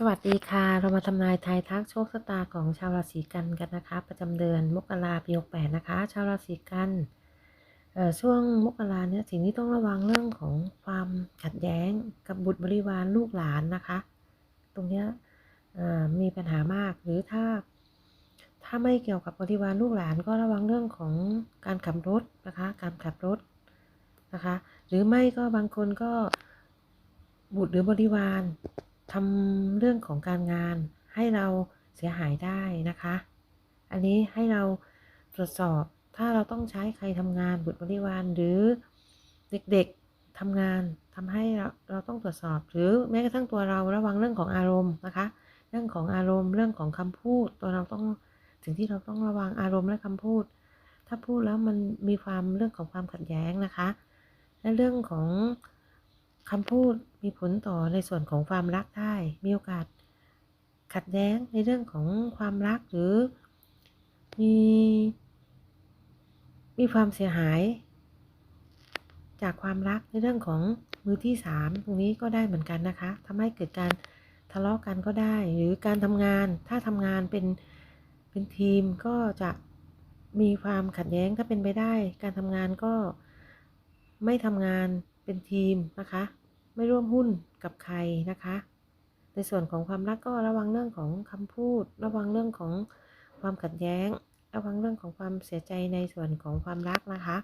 สวัสดีค่ะ เรามาทำนายทายทักโชคชะตาของชาวราศีกันกันนะคะ ประจำเดือนมกราปีหกแปดนะคะ ชาวราศีกันช่วงมกราเนี่ยสิ่งที่ต้องระวังเรื่องของความขัดแย้งกับบุตรบริวารลูกหลานนะคะ ตรงเนี้ยมีปัญหามากหรือถ้า ถ้าไม่เกี่ยวกับบริวารลูกหลานก็ระวังเรื่องของการขับรถนะคะ การขับรถนะคะ หรือไม่ก็บางคนก็บุตรหรือบริวาร ทำเรื่องของการงานให้เราเสียหายได้นะคะ อันนี้ให้เราตรวจสอบถ้าเราต้องใช้ใครทำงานบุตรบริวารหรือเด็กๆทำงานทำให้เราเราต้องตรวจสอบ หรือแม้กระทั่งตัวเราระวังเรื่องของอารมณ์นะคะ เรื่องของอารมณ์เรื่องของคำพูด ตัวเราต้องสิ่งที่เราต้องระวังอารมณ์และคำพูด ถ้าพูดแล้วมันมีความเรื่องของความขัดแย้งนะคะ และเรื่องของ คำพูดมีผลต่อในส่วนของความรักได้ มีโอกาสขัดแย้งในเรื่องของความรักหรือมีมีความเสียหาย จากความรักในเรื่องของมือที่สามตรงนี้ก็ได้เหมือนกันนะคะทำให้เกิดการทะเลาะกันก็ได้ หรือการทำงาน ถ้าทำงานเป็นเป็นทีมก็จะมีความขัดแย้งถ้าเป็นไปได้ การทำงานก็ไม่ทำงาน เป็นทีมนะคะ ไม่ร่วมหุ้นกับใครนะคะ ในส่วนของความรักก็ระวังเรื่องของคำพูด ระวังเรื่องของความขัดแย้ง ระวังเรื่องของความเสียใจในส่วนของความรักนะคะ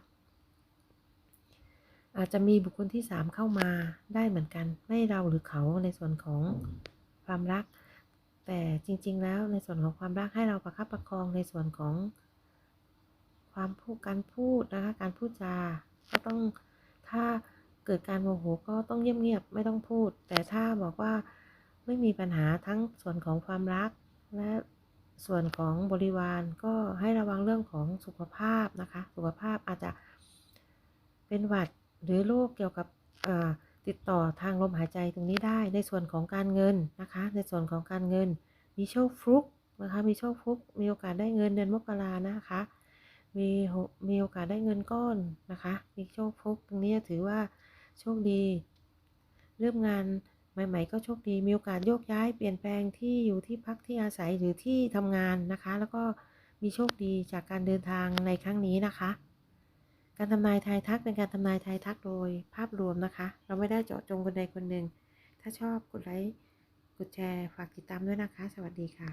อาจจะมีบุคคลที่สามเข้ามาได้เหมือนกัน ไม่เราหรือเขาในส่วนของความรัก แต่จริง ๆ แล้วในส่วนของความรักให้เราประคับประคองในส่วนของความพูดการพูดนะคะ การพูดจาก็ต้องถ้า เกิดการโมโหก็ต้องเงียบๆไม่ต้องพูด แต่ถ้าบอกว่าไม่มีปัญหาทั้งส่วนของความรัก และส่วนของบริวารก็ให้ระวังเรื่องของสุขภาพนะคะ สุขภาพอาจจะเป็นหวัดหรือโรคเกี่ยวกับติดต่อทางลมหายใจตรงนี้ได้ ในส่วนของการเงินนะคะ ในส่วนของการเงิน มีโชคฟลุกนะคะ มีโชคฟลุก มีโอกาสได้เงินเดือนมกรานะคะ มีมีโอกาสได้เงินก้อนนะคะ มีโชคฟลุกตรงนี้ถือว่า โชคดี เริ่มงานใหม่ ๆ ก็โชคดี มีโอกาสโยกย้ายเปลี่ยนแปลงที่อยู่ที่พักที่อาศัยหรือที่ทำงานนะคะ แล้วก็มีโชคดีจากการเดินทางในครั้งนี้นะคะ การทำนายทายทักเป็นการทำนายทายทักโดยภาพรวมนะคะ เราไม่ได้เจาะจงคนใดคนหนึ่ง ถ้าชอบกดไลค์ กดแชร์ ฝากติดตามด้วยนะคะ สวัสดีค่ะ